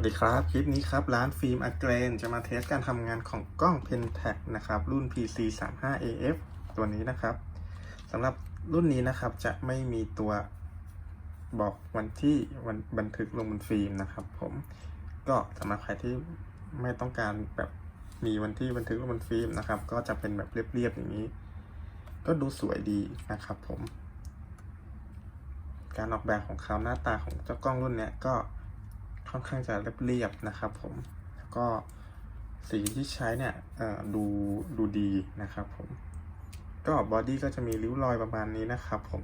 วัสดีครับ คลิปนี้ครับ ร้านฟิล์มอเกรนจะมาเทสการทำงานของกล้อง Pentax นะครับ รุ่น PC 3 5 AF ตัวนี้นะครับสำหรับรุ่นนี้นะครับจะไม่มีตัวบอกวันที่วันบันทึกลงบนฟิล์มนะครับ ผมก็สำหรับใครที่ไม่ต้องการแบบมีวันที่บันทึกลงบนฟิล์มนะครับ ก็จะเป็นแบบเรียบๆอย่างนี้ ก็ดูสวยดีนะครับ ผม การออกแบบของเขาหน้าตาของเจ้ากล้องรุ่นนี้ก็ ค่อนข้างจะเรียบๆนะครับผมแล้วก็สีที่ใช้เนี่ยดูดูดีนะครับผมก็บอดี้ก็จะมีริ้วรอยประมาณนี้นะครับผม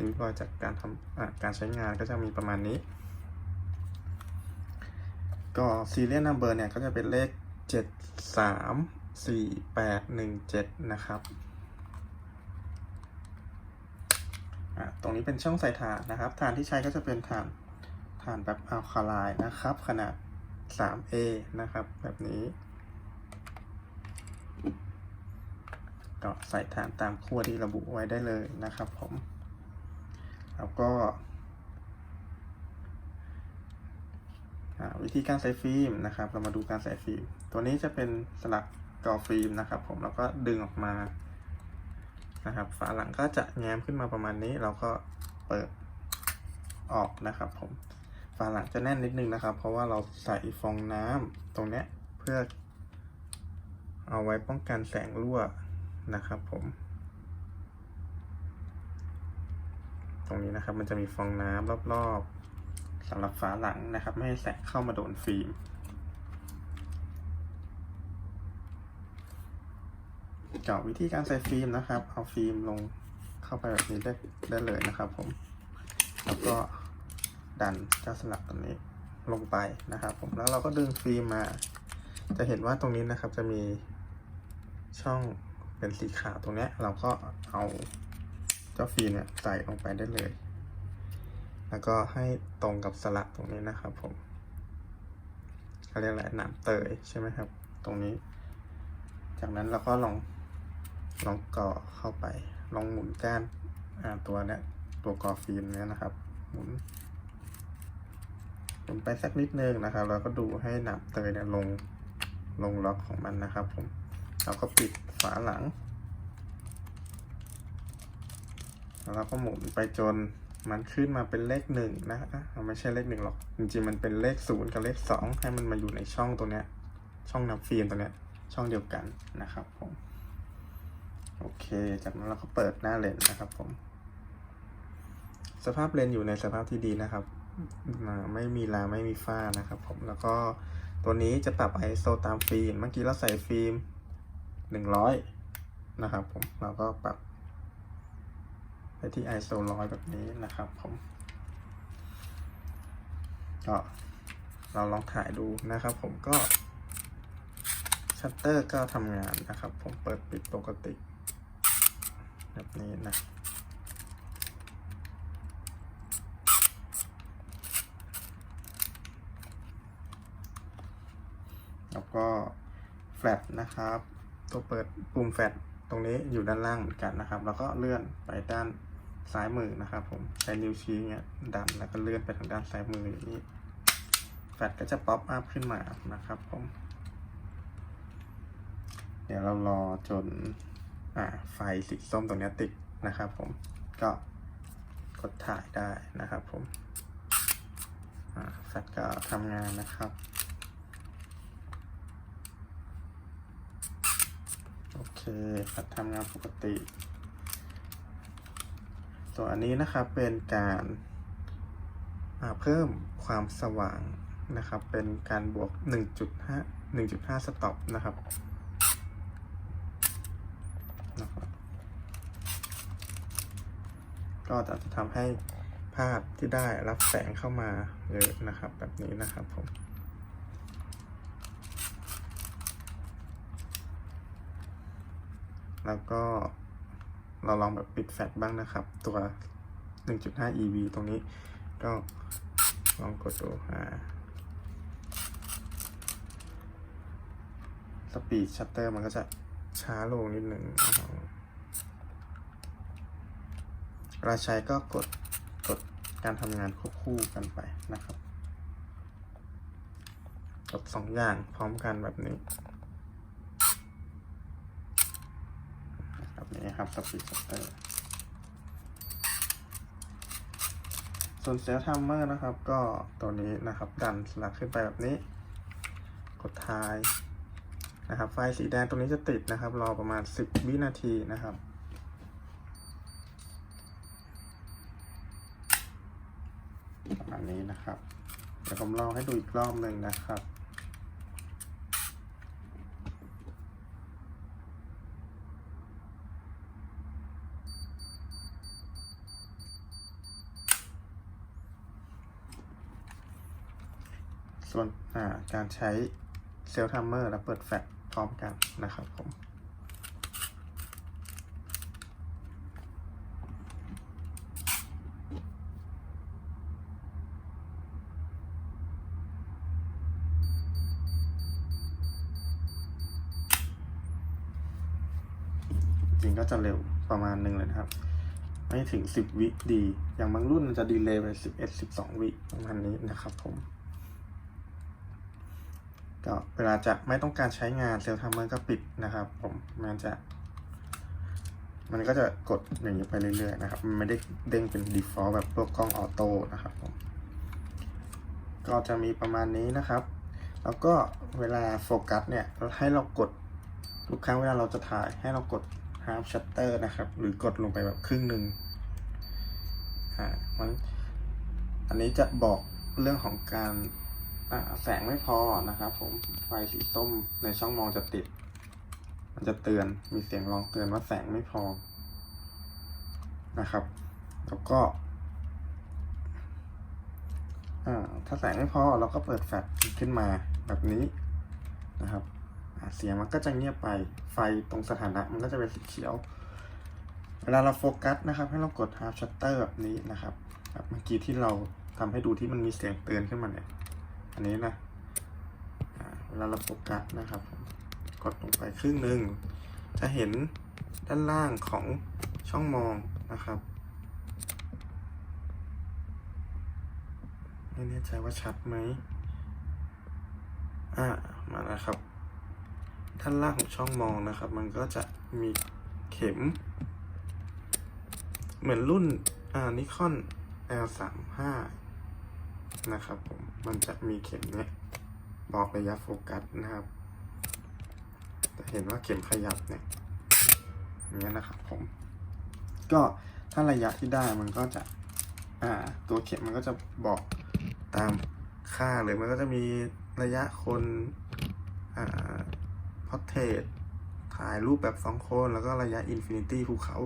ริ้วรอยจากการทำการใช้งานก็จะมีประมาณนี้ ก็ serial number เนี่ยก็จะเป็นเลข 7 3 4 8 1 7 นะครับตรงนี้เป็นช่องใส่ถ่านนะครับถ่านที่ใช้ก็จะเป็นถ่าน ถ่านแบบอัลคาไลน์นะครับ ขนาด 3A นะครับ แบบนี้ ก็ใส่ถ่านตามขั้วที่ระบุไว้ได้เลยนะครับผม แล้วก็วิธีการใส่ฟิล์มนะครับ เรามาดูการใส่ฟิล์ม ตัวนี้จะเป็นสลักกอฟิล์มนะครับ ผม แล้วก็ดึงออกมา นะครับ ฝาหลังก็จะแง้มขึ้นมาประมาณนี้ เราก็เปิดออกนะครับผม ฝาหลังจะแน่นนิดนึงนะครับ เพราะว่าเราใส่ฟองน้ำตรงเนี้ยเพื่อ เอาไว้ป้องกันแสงรั่วนะครับผม ตรงนี้นะครับมันจะมีฟองน้ำรอบๆสำหรับฝาหลังนะครับ ไม่ให้แสงเข้ามาโดนฟิล์มเจาะวิธีการใส่ฟิล์มนะครับ เอาฟิล์มลงเข้าไปแบบนี้ได้ได้เลยนะครับผม แล้วก็ ดันเจ้าสลักตัวนี้ลงไปนะครับ ผมแล้วเราก็ดึงฟิล์มมา จะเห็นว่าตรงนี้นะครับจะมีช่องเป็นสีขาวตรงนี้เราก็เอาเจ้าฟิล์มเนี่ยใส่ลงไปได้เลย แล้วก็ให้ตรงกับสลักตรงนี้นะครับ ผมเขาเรียกอะไรหนามเตยใช่ไหมครับ ตรงนี้ จากนั้นเราก็ลองลองก่อเข้าไป ลองหมุนก้านตัวเนี้ยตัวก่อฟิล์มเนี้ยนะครับ หมุน หมุนไปสักนิดนึงนะครับเราก็ดูให้หนับเตยเนี่ยลงลงล็อกของมันนะครับ ผมเราก็ปิดฝาหลัง แล้วก็หมุนไปจนมันขึ้นมาเป็นเลขหนึ่งนะอะไม่ใช่เลขหนึ่งหรอก จริงๆมันเป็นเลขศูนย์กับเลขสองให้มันมาอยู่ในช่องตัวเนี้ย ช่องนับฟิล์มตัวเนี้ย ช่องเดียวกันนะครับผม โอเค จากนั้นเราก็เปิดหน้าเลนส์นะครับผม สภาพเลนส์อยู่ในสภาพที่ดีนะครับ ไม่มีลาไม่มีฝ้านะครับผมแล้วก็ตัวนี้จะปรับ ISO ตามฟิล์มเมื่อกี้เราใส่ฟิล์มหนึ่งร้อยนะครับผมเราก็ปรับไปที่ ISO ร้อยแบบนี้นะครับผมก็เราลองถ่ายดูนะครับผมก็ชัตเตอร์ก็ทำงานนะครับผมเปิดปิดปกติ แบบนี้นะ แล้วก็แฟลชนะครับ ตัวเปิดปุ่มแฟลชตรงนี้อยู่ด้านล่างเหมือนกันนะครับ แล้วก็เลื่อนไปด้านซ้ายมือนะครับ ผมใช้นิ้วชี้เงี้ยดันแล้วก็เลื่อนไปทางด้านซ้ายมืออย่างนี้แฟลชก็จะป๊อปอัพขึ้นมานะครับผมเดี๋ยวเรารอจนอ่าไฟสีส้มตรงนี้ติดนะครับผมก็กดถ่ายได้นะครับผมแฟลชก็ทำงานนะครับ โอเคครับทำงานปกติ ส่วนอันนี้นะครับเป็นการเพิ่มความสว่างนะครับ เป็นการบวก 1.5 1.5 สต็อปนะครับนะครับก็จะทำให้ภาพที่ได้รับแสงเข้ามาเยอะนะครับ แบบนี้นะครับผม แล้วก็เราลองแบบปิดแฟลชบ้างนะครับ ตัว 1.5 EV ตรงนี้ก็ลองกดดูอ่าสปีดชัตเตอร์มันก็จะช้าลงนิดหนึ่งราใช้ก็กดกดการทำงานควบคู่กันไปนะครับ กดสองอย่างพร้อมกันแบบนี้ แบบนี้ครับสปีดชัตเตอร์ส่วนเซลทัมเมอร์นะครับ ก็ตัวนี้นะครับดันสลักขึ้นไปแบบนี้ กดท้ายนะครับ ไฟสีแดงตรงนี้จะติดนะครับ รอประมาณ 10 วินาทีนะครับประมาณนี้นะครับ เดี๋ยวผมลองให้ดูอีกรอบหนึ่งนะครับ ส่วนาการใช้เซลทัมเมอร์และเปิดแฟลชพร้อมกันนะครับผมจริงก็จะเร็วประมาณหนึ่งเลยนะครับ ไม่ถึง 10 วิดี อย่างบางรุ่นมันจะดีเลย์ไป 11 12 วิประมาณนี้นะครับผม ก็เวลาจะไม่ต้องการใช้งานเซลล์ทัมเมอร์ก็ปิดนะครับ ผมมันจะ มันก็จะกดอย่างนี้ไปเรื่อยๆนะครับ มันไม่ได้เด้งเป็น default แบบพวกกล้องออโต้นะครับผมก็จะมีประมาณนี้นะครับ แล้วก็เวลาโฟกัสเนี่ยให้เรากดทุกครั้งเวลาเราจะถ่ายให้เรากด half shutter นะครับ หรือกดลงไปแบบครึ่งหนึ่งอ่ามันอันนี้จะบอกเรื่องของการ แสงไม่พอนะครับ ผมไฟสีส้มในช่องมองจะติด มันจะเตือนมีเสียงร้องเตือนว่าแสงไม่พอนะครับ แล้วก็ถ้าแสงไม่พอเราก็เปิดแฟลชขึ้นมาแบบนี้นะครับเสียงมันก็จะเงียบไปไฟตรงสถานะมันก็จะเป็นสีเขียว เวลาเราโฟกัสนะครับ ให้เรากด half shutter แบบนี้นะครับ แบบเมื่อกี้ที่เราทำให้ดูที่มันมีเสียงเตือนขึ้นมาเนี่ย อันนี้นะเวลาเราโฟกัสนะครับ กดลงไปครึ่งหนึ่งจะเห็นด้านล่างของช่องมองนะครับไม่แน่ใจว่าชัดไหมอ่ามาแล้วครับ ด้านล่างของช่องมองนะครับ มันก็จะมีเข็ม เหมือนรุ่นอ่านิคอน L35 นะครับผม มันจะมีเข็มเนี่ยบอกระยะโฟกัสนะครับ จะเห็นว่าเข็มขยับเนี่ยอย่างเงี้ยนะครับผม ก็ถ้าระยะที่ได้มันก็จะอ่าตัวเข็มมันก็จะบอกตามค่าเลยมันก็จะมีระยะคนอ่าพอเทสถ่ายรูปแบบสองคน แล้วก็ระยะอินฟินิตี้ภูเขา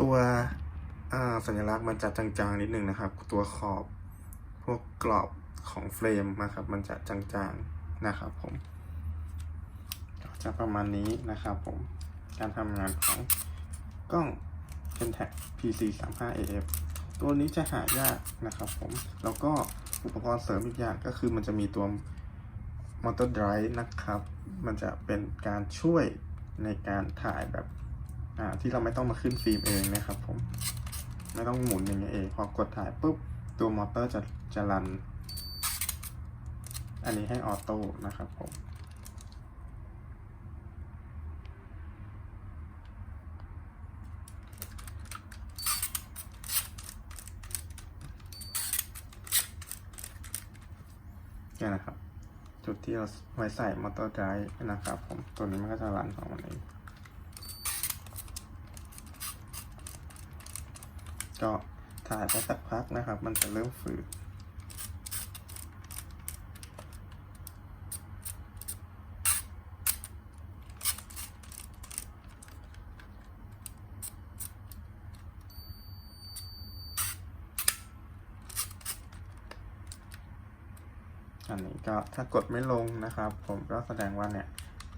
ตัวอ่าสัญลักษณ์มันจะจางๆนิดนึงนะครับ ตัวขอบ พวกกรอบ ของเฟรมนะครับ มันจะจางๆนะครับผมก็จะประมาณนี้นะครับผม การทำงานของกล้อง Pentax PC 3 5 AF ตัวนี้จะหายากนะครับผม แล้วก็อุปกรณ์เสริมอีกอย่างก็คือมันจะมีตัว Motor Drive นะครับ มันจะเป็นการช่วยในการถ่ายแบบที่เราไม่ต้องมาขึ้นฟิล์มเองนะครับผม ไม่ต้องหมุนอย่างเงี้ยเอง พอกดถ่ายปุ๊บ ตัวมอเตอร์จะจะรัน อันนี้ให้ออโต้นะครับผมนี่นะครับ จุดที่เราไว้ใส่มอเตอร์ไดรฟ์นะครับผม ตัวนี้มันก็จะรันของมันเอง ก็ถ่ายไปสักพักนะครับ มันจะเริ่มฝืด อันนี้ก็ถ้ากดไม่ลงนะครับ ผมก็แสดงว่าเนี่ย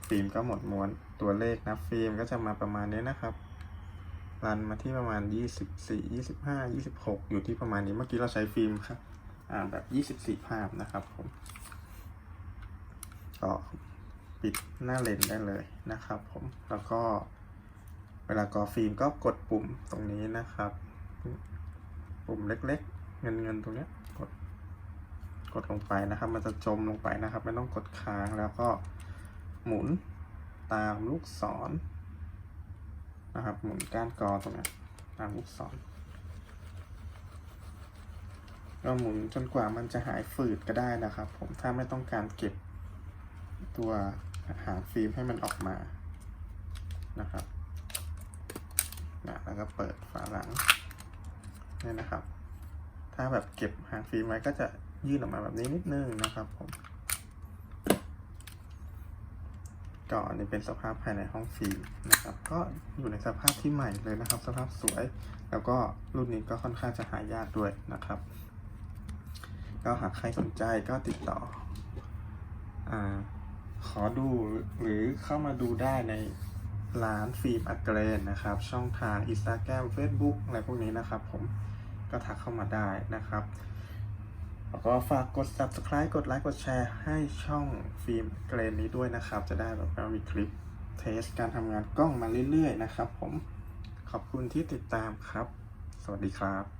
ฟิล์มก็หมดม้วนตัวเลขนะฟิล์มก็จะมาประมาณนี้นะครับรันมาที่ประมาณ 24 25 26 อยู่ที่ประมาณนี้เมื่อกี้เราใช้ฟิล์มครับอ่าแบบ 24 ภาพนะครับผมก็ปิดหน้าเลนส์ได้เลยนะครับผมแล้วก็เวลากอฟิล์มก็กดปุ่มตรงนี้นะครับ ปุ่มเล็กๆ เงินเงินๆตรงเนี้ยกด กดลงไปนะครับ มันจะจมลงไปนะครับ ไม่ต้องกดค้างแล้วก็หมุนตามลูกศรนะครับ หมุนก้านกอตรงนี้ตามลูกศรก็หมุนจนกว่ามันจะหายฝืดก็ได้นะครับ ผมถ้าไม่ต้องการเก็บตัวหางฟิล์มให้มันออกมานะครับนะแล้วก็เปิดฝาหลังเนี่ยนะครับ ถ้าแบบเก็บหางฟิล์มไว้ก็จะ ยื่นออกมาแบบนี้นิดนึงนะครับผมก็อันนี้เป็นสภาพภายในห้องฟิล์มนะครับ ก็อยู่ในสภาพที่ใหม่เลยนะครับ สภาพสวย แล้วก็รุ่นนี้ก็ค่อนข้างจะหายากด้วยนะครับ ก็หากใครสนใจก็ติดต่ออขอดูหรือเข้ามาดูได้ในร้านฟิล์มอักเกรนนะครับ ช่องทาง Instagram Facebook อะไรพวกนี้นะครับ ผมก็ทักเข้ามาได้นะครับ แล้วก็ฝากกด subscribe กดไลค์กดแชร์ให้ช่องฟิล์มเกรนนี้ด้วยนะครับ จะได้แบบเรามีคลิปเทสการทำงานกล้องมาเรื่อยๆนะครับผมขอบคุณที่ติดตามครับ สวัสดีครับ